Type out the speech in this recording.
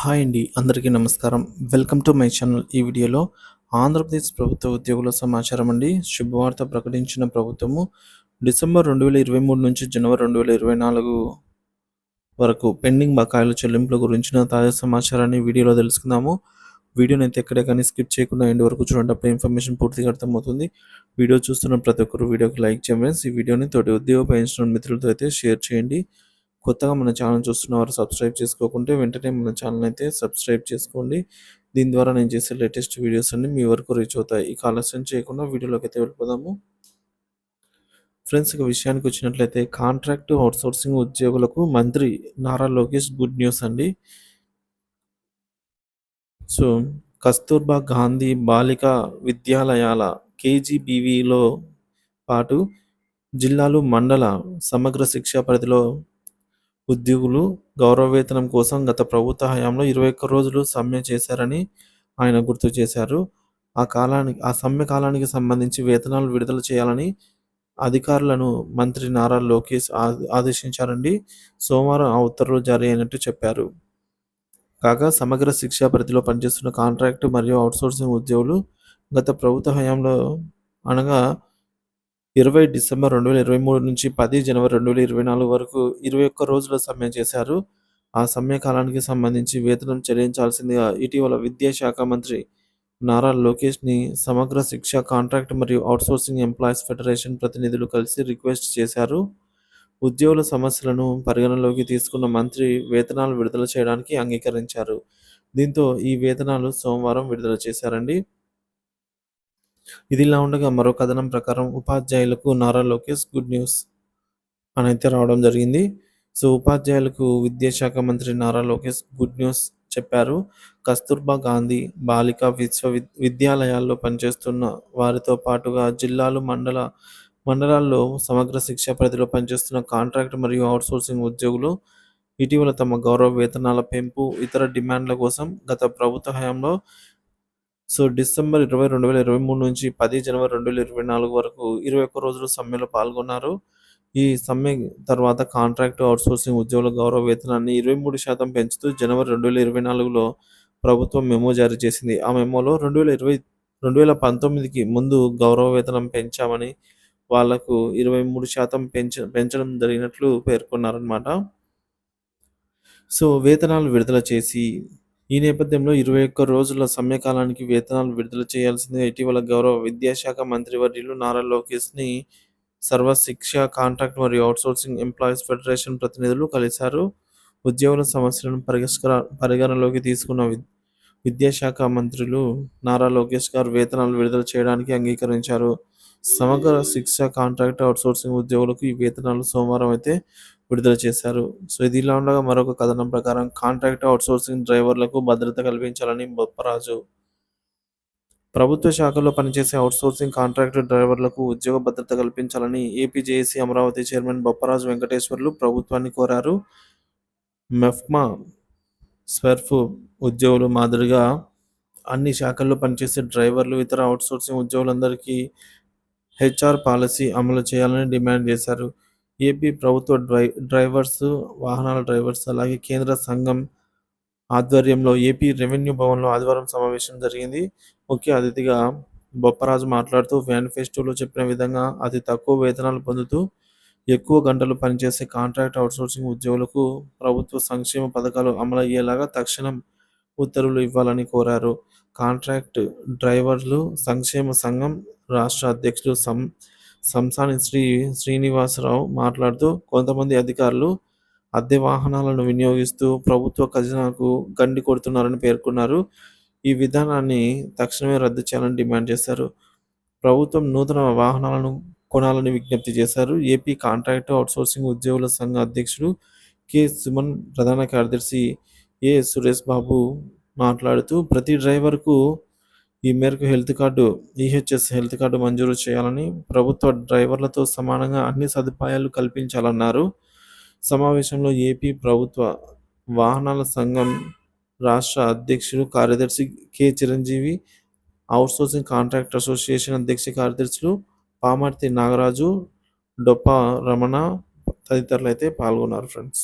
Hi అండి అందరికీ నమస్కారం. Welcome to my channel. ఈ వీడియోలో ఆంధ్రప్రదేశ్ ప్రభుత్వ ఉద్యోగుల సమాచారం అండి. శుభవార్త ప్రకటించిన ప్రభుత్వము డిసెంబర్ రెండు వేల ఇరవై మూడు నుంచి జనవరి రెండు వేల ఇరవై నాలుగు వరకు పెండింగ్ బకాయిల చెల్లింపుల గురించిన తాజా సమాచారాన్ని వీడియోలో తెలుసుకుందాము. వీడియోని అయితే ఎక్కడే కానీ స్కిప్ చేయకుండా ఎండ్ వరకు చూడండి. అప్పుడు ఇన్ఫర్మేషన్ పూర్తిగా అర్థమవుతుంది. వీడియో చూస్తున్న ప్రతి ఒక్కరు వీడియోకి లైక్ చేయండి ఈ వీడియోని తోటి ఉద్యోగ పెంచిన మిత్రులతో అయితే షేర్ చేయండి. కొత్తగా మన ఛానల్ చూస్తున్న వారు సబ్స్క్రైబ్ చేసుకోకుంటే వెంటనే మన ఛానల్ అయితే సబ్స్క్రైబ్ చేసుకోండి. దీని ద్వారా నేను చేసే లేటెస్ట్ వీడియోస్ అన్ని మీ వరకు రీచ్ అవుతాయి. ఈ ఆలస్యం చేయకుండా వీడియోలోకి అయితే వెళ్ళిపోదాము. ఫ్రెండ్స్ ఇక విషయానికి వచ్చినట్లయితే కాంట్రాక్ట్ అవుట్సోర్సింగ్ ఉద్యోగులకు మంత్రి నారా లోకేష్ గుడ్ న్యూస్ అండి. సో కస్తూర్బా గాంధీ బాలిక విద్యాలయాల కేజీబీవీలో పాటు జిల్లాలు మండల సమగ్ర శిక్షా పరిధిలో ఉద్యోగులు గౌరవవేతనం కోసం గత ప్రభుత్వ హయాంలో ఇరవై ఒక్క రోజులు సమ్మె చేశారని ఆయన గుర్తు చేశారు. ఆ కాలానికి ఆ సమ్మె కాలానికి సంబంధించి వేతనాలు విడుదల చేయాలని అధికారులను మంత్రి నారా లోకేష్ ఆదేశించారండి. సోమవారం ఆ ఉత్తర్వులు జారీ అయినట్టు చెప్పారు. కాగా సమగ్ర శిక్షా పరిధిలో పనిచేస్తున్న కాంట్రాక్టు మరియు అవుట్సోర్సింగ్ ఉద్యోగులు గత ప్రభుత్వ హయాంలో అనగా ఇరవై డిసెంబర్ రెండు వేల ఇరవై మూడు నుంచి పది జనవరి రెండు వేల ఇరవై నాలుగు వరకు ఇరవై ఒక్క రోజుల సమ్మె చేశారు. ఆ సమ్మె కాలానికి సంబంధించి వేతనం చెల్లించాల్సిందిగా ఇటీవల విద్యాశాఖ మంత్రి నారా లోకేష్ని సమగ్ర శిక్ష కాంట్రాక్ట్ మరియు అవుట్సోర్సింగ్ ఎంప్లాయీస్ ఫెడరేషన్ ప్రతినిధులు కలిసి రిక్వెస్ట్ చేశారు. ఉద్యోగుల సమస్యలను పరిగణలోకి తీసుకున్న మంత్రి వేతనాలు విడుదల చేయడానికి అంగీకరించారు. దీంతో ఈ వేతనాలు సోమవారం విడుదల చేశారండి. ఇదిలా ఉండగా మరో కథనం ప్రకారం ఉపాధ్యాయులకు నారా లోకేష్ గుడ్ న్యూస్ అని అయితే రావడం జరిగింది. సో ఉపాధ్యాయులకు విద్యాశాఖ మంత్రి నారా లోకేష్ గుడ్ న్యూస్ చెప్పారు. కస్తూర్బా గాంధీ బాలికా విశ్వ విద్యాలయాల్లో పనిచేస్తున్న వారితో పాటుగా జిల్లాలు మండల మండలాల్లో సమగ్ర శిక్షా పరిధిలో పనిచేస్తున్న కాంట్రాక్ట్ మరియు అవుట్సోర్సింగ్ ఉద్యోగులు ఇటీవల తమ గౌరవ వేతనాల పెంపు ఇతర డిమాండ్ల కోసం గత ప్రభుత్వ హయాంలో సో డిసెంబర్ ఇరవై రెండు వేల ఇరవై మూడు నుంచి పది జనవరి రెండు వేల ఇరవై నాలుగు వరకు ఇరవై ఒక్క రోజులు సమ్మెలో పాల్గొన్నారు. ఈ సమ్మె తర్వాత కాంట్రాక్ట్ అవుట్సోర్సింగ్ ఉద్యోగుల గౌరవ వేతనాన్ని ఇరవై మూడు శాతం పెంచుతూ జనవరి రెండు వేల ఇరవై నాలుగులో ప్రభుత్వం మెమో జారీ చేసింది. ఆ మెమోలో రెండు వేల ఇరవై రెండు వేల పంతొమ్మిదికి ముందు గౌరవ వేతనం పెంచామని వాళ్ళకు ఇరవై మూడు శాతం పెంచ పెంచడం జరిగినట్లు పేర్కొన్నారనమాట సో వేతనాలు విడుదల చేసి ఈ నేపథ్యంలో ఇరవై ఒక్క రోజుల సమ్యకాలానికి వేతనాలు విడుదల చేయాల్సింది ఇటీవల గౌరవ విద్యాశాఖ మంత్రివర్యులు నారా లోకేష్ని సర్వశిక్ష కాంట్రాక్ట్ మరియు అవుట్సోర్సింగ్ ఎంప్లాయీస్ ఫెడరేషన్ ప్రతినిధులు కలిశారు. ఉద్యోగుల సమస్యలను పరిష్కర పరిగణలోకి తీసుకున్న విద్యాశాఖ మంత్రులు నారా లోకేష్ గారు వేతనాలు విడుదల చేయడానికి అంగీకరించారు. సమగ్ర శిక్ష కాంట్రాక్ట్ అవుట్సోర్సింగ్ ఉద్యోగులకు ఈ వేతనాలు సోమవారం అయితే విడుదల చేశారు. సో ఇది ఇలా ఉండగా మరొక కథనం ప్రకారం కాంట్రాక్ట్ అవుట్సోర్సింగ్ డ్రైవర్లకు భద్రత కల్పించాలని బొప్పరాజు. ప్రభుత్వ శాఖలో పనిచేసే అవుట్సోర్సింగ్ కాంట్రాక్ట్ డ్రైవర్లకు ఉద్యోగ భద్రత కల్పించాలని ఏపీజేఏసీ అమరావతి చైర్మన్ బొప్పరాజు వెంకటేశ్వర్లు ప్రభుత్వాన్ని కోరారు. మెఫ్మా స్వర్ఫ్ ఉద్యోగులు మాదిరిగా అన్ని శాఖల్లో పనిచేసే డ్రైవర్లు ఇతర అవుట్సోర్సింగ్ ఉద్యోగులందరికీ హెచ్ఆర్ పాలసీ అమలు చేయాలని డిమాండ్ చేశారు. ఏపీ ప్రభుత్వ డ్రై డ్రైవర్స్ వాహనాల డ్రైవర్స్ అలాగే కేంద్ర సంఘం ఆధ్వర్యంలో ఏపీ రెవెన్యూ భవన్లో ఆదివారం సమావేశం జరిగింది. ముఖ్య అతిథిగా బొప్పరాజు మాట్లాడుతూ మేనిఫెస్టోలో చెప్పిన విధంగా అతి తక్కువ వేతనాలు పొందుతూ ఎక్కువ గంటలు పనిచేసే కాంట్రాక్ట్ అవుట్సోర్సింగ్ ఉద్యోగులకు ప్రభుత్వ సంక్షేమ పథకాలు అమలు అయ్యేలాగా తక్షణం ఉత్తర్వులు ఇవ్వాలని కోరారు. కాంట్రాక్ట్ డ్రైవర్లు సంక్షేమ సంఘం రాష్ట్ర అధ్యక్షుడు సం సంసాని శ్రీ శ్రీనివాసరావు మాట్లాడుతూ కొంతమంది అధికారులు అద్దె వాహనాలను వినియోగిస్తూ ప్రభుత్వ ఖజనాకు గండి కొడుతున్నారని పేర్కొన్నారు. ఈ విధానాన్ని తక్షణమే రద్దు చేయాలని డిమాండ్ చేశారు. ప్రభుత్వం నూతన వాహనాలను కొనాలని విజ్ఞప్తి చేశారు. ఏపీ కాంట్రాక్ట్ అవుట్సోర్సింగ్ ఉద్యోగుల సంఘ అధ్యక్షుడు కె. సుమన్ ప్రధాన కార్యదర్శి ఏ. సురేష్ బాబు మాట్లాడుతూ ప్రతి డ్రైవర్కు ఈ మేరకు health card EHS health card మంజూరు చేయాలని ప్రభుత్వ డ్రైవర్లతో సమానంగా అన్ని సదుపాయాలు కల్పించాలన్నారు. సమావేశంలో ఏపీ ప్రభుత్వ వాహనాల సంఘం రాష్ట్ర అధ్యక్షుడు కార్యదర్శి K Chiranjeevi outsourcing contract association అధ్యక్ష కార్యదర్శులు పామర్తి నాగరాజు డొప్ప రమణ తదితరులు అయితే పాల్గొన్నారు ఫ్రెండ్స్.